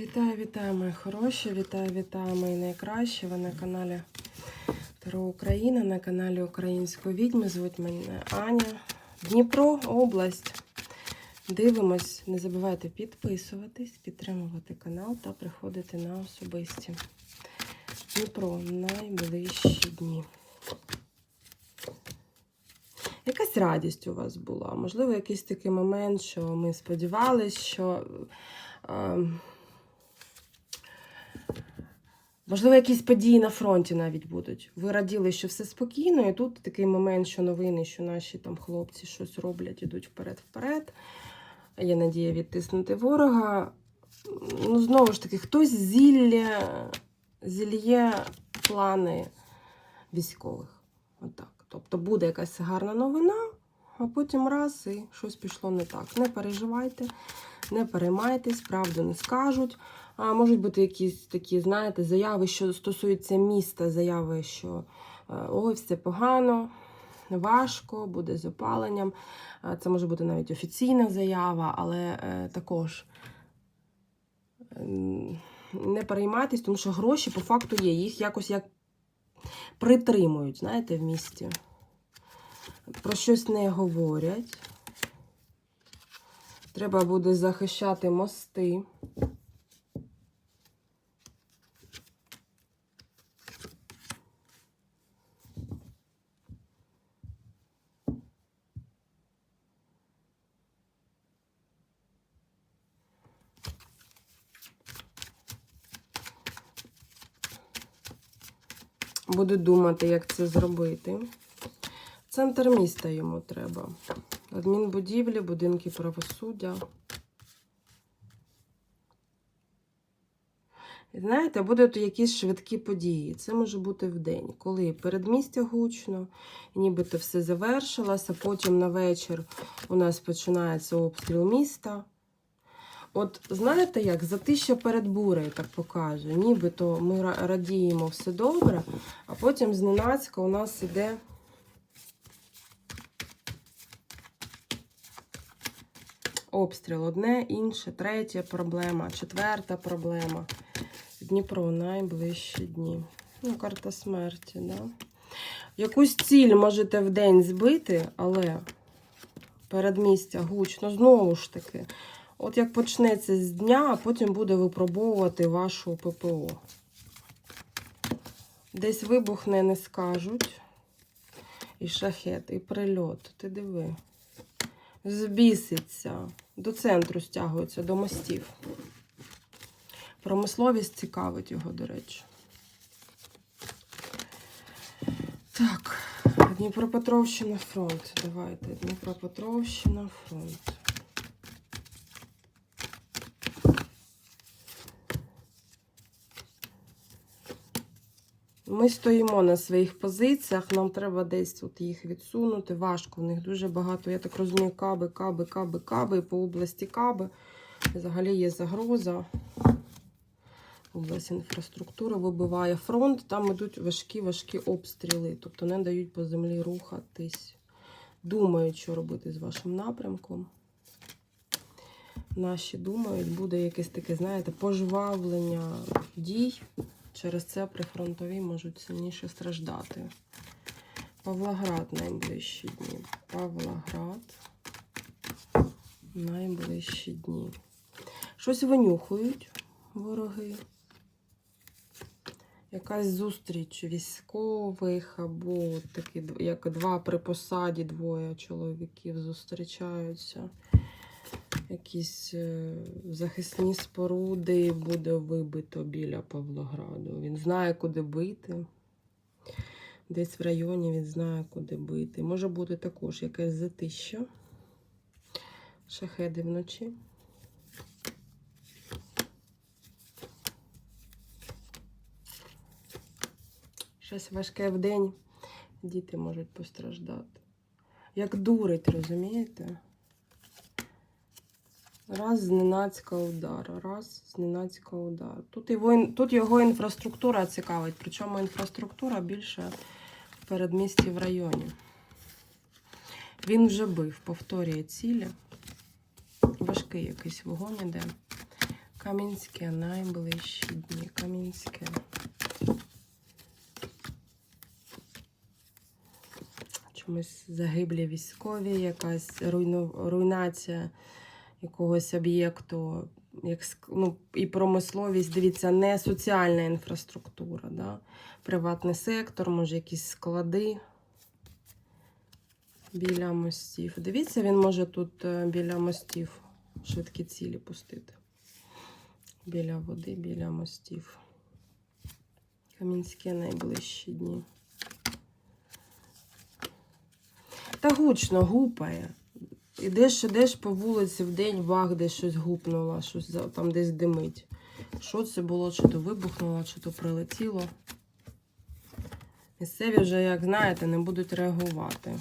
Вітаю, вітаю, мої хороші! Вітаю, вітаю, мої найкращі. Ви на каналі Таро Україна, на каналі Української відьми. Звуть мене Аня. Дніпро, область. Дивимось. Не забувайте підписуватись, підтримувати канал та приходити на особисті. Дніпро найближчі дні. Якась радість у вас була. Можливо, якийсь такий момент, що ми сподівалися, що. Е, Можливо, якісь події на фронті навіть будуть. Ви раділи, що все спокійно, і тут такий момент, що новини, що наші там хлопці щось роблять, ідуть вперед-вперед. Є надія відтиснути ворога. Ну, знову ж таки, хтось зілля, зільє плани військових. Отак. Тобто буде якась гарна новина, а потім раз і щось пішло не так. Не переживайте, не переймайтесь, правду не скажуть. А можуть бути якісь такі, знаєте, заяви, що стосуються міста, заяви, що е, ой, все погано, важко, буде з опаленням. Це може бути навіть офіційна заява, але е, також ем, не переймайтесь, тому що гроші по факту є. Їх якось як притримують, знаєте, в місті. Про щось не говорять. Треба буде захищати мости. Буду думати, як це зробити. Центр міста йому треба. Адмінбудівлі, будинки правосуддя. Знаєте, будуть якісь швидкі події. Це може бути в день, коли передмістя гучно, нібито все завершилося, потім на вечір у нас починається обстріл міста. От знаєте як, за те, що перед бурею так показує, нібито ми радіємо все добре, а потім зненацька у нас іде обстріл. Одне, інше, третя проблема, четверта проблема. Дніпро найближчі дні. Ну, карта смерті, да? Якусь ціль можете в день збити, але передмістя гучно, знову ж таки. От як почнеться з дня, а потім буде випробовувати вашу ППО. Десь вибухне, не скажуть. І шахет, і прильот. Ти диви. Збіситься. До центру стягується, до мостів. Промисловість цікавить його, до речі. Так, Дніпропетровщина фронт. Давайте. Дніпропетровщина фронт. Ми стоїмо на своїх позиціях, нам треба десь тут їх відсунути. Важко, в них дуже багато, я так розумію, каби, каби, каби, каби, по області каби. Взагалі є загроза. Область інфраструктури вибиває фронт, там йдуть важкі-важкі обстріли, тобто не дають по землі рухатись. Думають, що робити з вашим напрямком. Наші думають, буде якесь таке, знаєте, пожвавлення дій. Через це прифронтові можуть сильніше страждати. Павлоград найближчі дні. Павлоград найближчі дні. Щось винюхують вороги. Якась зустріч військових або такі, як два при посаді, двоє чоловіків зустрічаються. Якісь е, захисні споруди буде вибито біля Павлограду. Він знає, куди бити. Десь в районі він знає, куди бити. Може бути також якесь затища. Шахеди вночі. Щось важке в день. Діти можуть постраждати. Як дурить, розумієте? Раз зненацька удар, раз зненацька удар. Тут його, тут його інфраструктура цікавить, причому інфраструктура більше в передмісті в районі. Він вже бив, повторює цілі. Важкий якийсь вогонь іде. Камінське, найближчі дні. Камінське. Чомусь загиблі військові, якась руйну... руйнація якогось об'єкту, як ну, і промисловість, дивіться, не соціальна інфраструктура, да? приватний сектор, може, якісь склади біля мостів. Дивіться, він може тут е, біля мостів швидкі цілі пустити. Біля води, біля мостів. Камінське найближчі дні. Та гучно гупає. Ідеш, ідеш по вулиці в день, вах, десь щось гупнуло, щось там десь димить. Що це було? Чи то вибухнуло, чи то прилетіло. Місцеві вже, як знаєте, не будуть реагувати.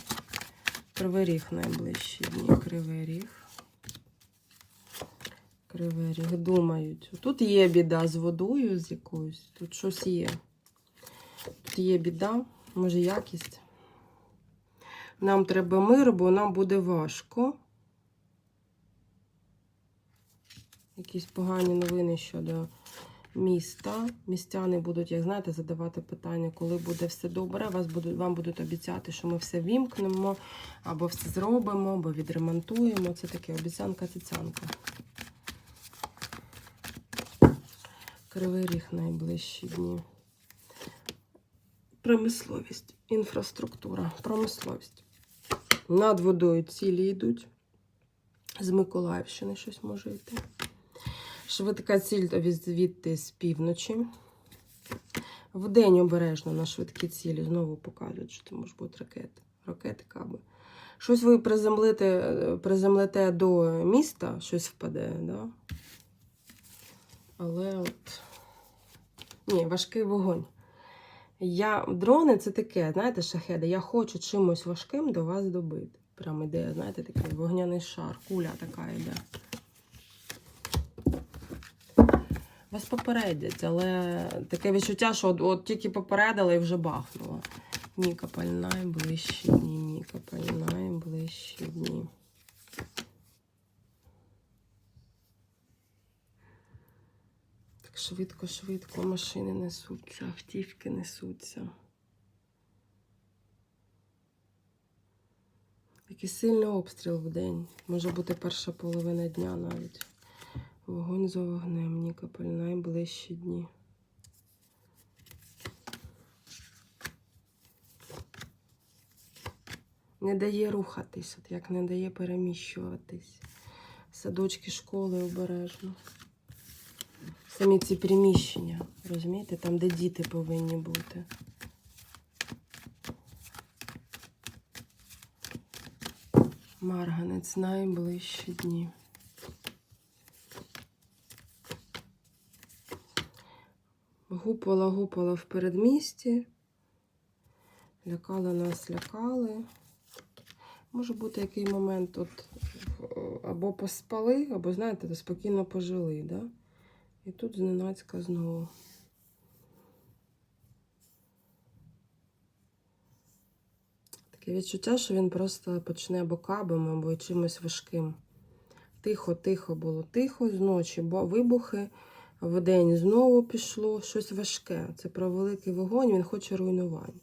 Кривий ріг найближчі дні. Кривий ріг. Кривий ріг. Думають. Тут є біда з водою з якоюсь. Тут щось є. Тут є біда, може якість. Нам треба мир, бо нам буде важко. Якісь погані новини щодо міста. Містяни будуть, як знаєте, задавати питання, коли буде все добре. Вас будуть, вам будуть обіцяти, що ми все вімкнемо, або все зробимо, або відремонтуємо. Це таке обіцянка цяцянка Кривий ріг найближчі дні. Промисловість, інфраструктура, промисловість. Над водою цілі йдуть. З Миколаївщини щось може йти. Швидка ціль звідти з півночі. Вдень обережно на швидкі цілі знову покажуть, що це може бути ракети. Ракети каби. Щось ви приземлите, приземлите до міста, щось впаде, да? Але от. Ні, важкий вогонь. Я, дрони це таке, знаєте, шахеди. Я хочу чимось важким до вас добити. Прям іде, знаєте, такий вогняний шар, куля така йде. Вас попередять, але таке відчуття, що от, от тільки попередили і вже бахнуло. Нікополь найближчі дні, Нікополь найближчі дні. Так швидко, швидко машини несуться, автівки несуться. Такий сильний обстріл в день. Може бути перша половина дня навіть. Вогонь за вогнем, Нікополь, найближчі дні. Не дає рухатись, от як не дає переміщуватись. Садочки, школи обережно. Самі ці приміщення, розумієте, там, де діти повинні бути. Марганець найближчі дні. Гупала, гупала в передмісті. Лякали нас, лякали. Може бути який момент от е, або поспали, або, знаєте, спокійно пожили, да? І тут зненацька знову. Таке відчуття, що він просто почне або кабом, або чимось важким. Тихо, тихо було, тихо, зночі, бо вибухи, вдень знову пішло щось важке. Це про великий вогонь, він хоче руйнувань.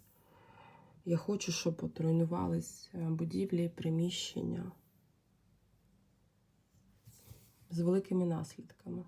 Я хочу, щоб от руйнувались е, будівлі, приміщення з великими наслідками.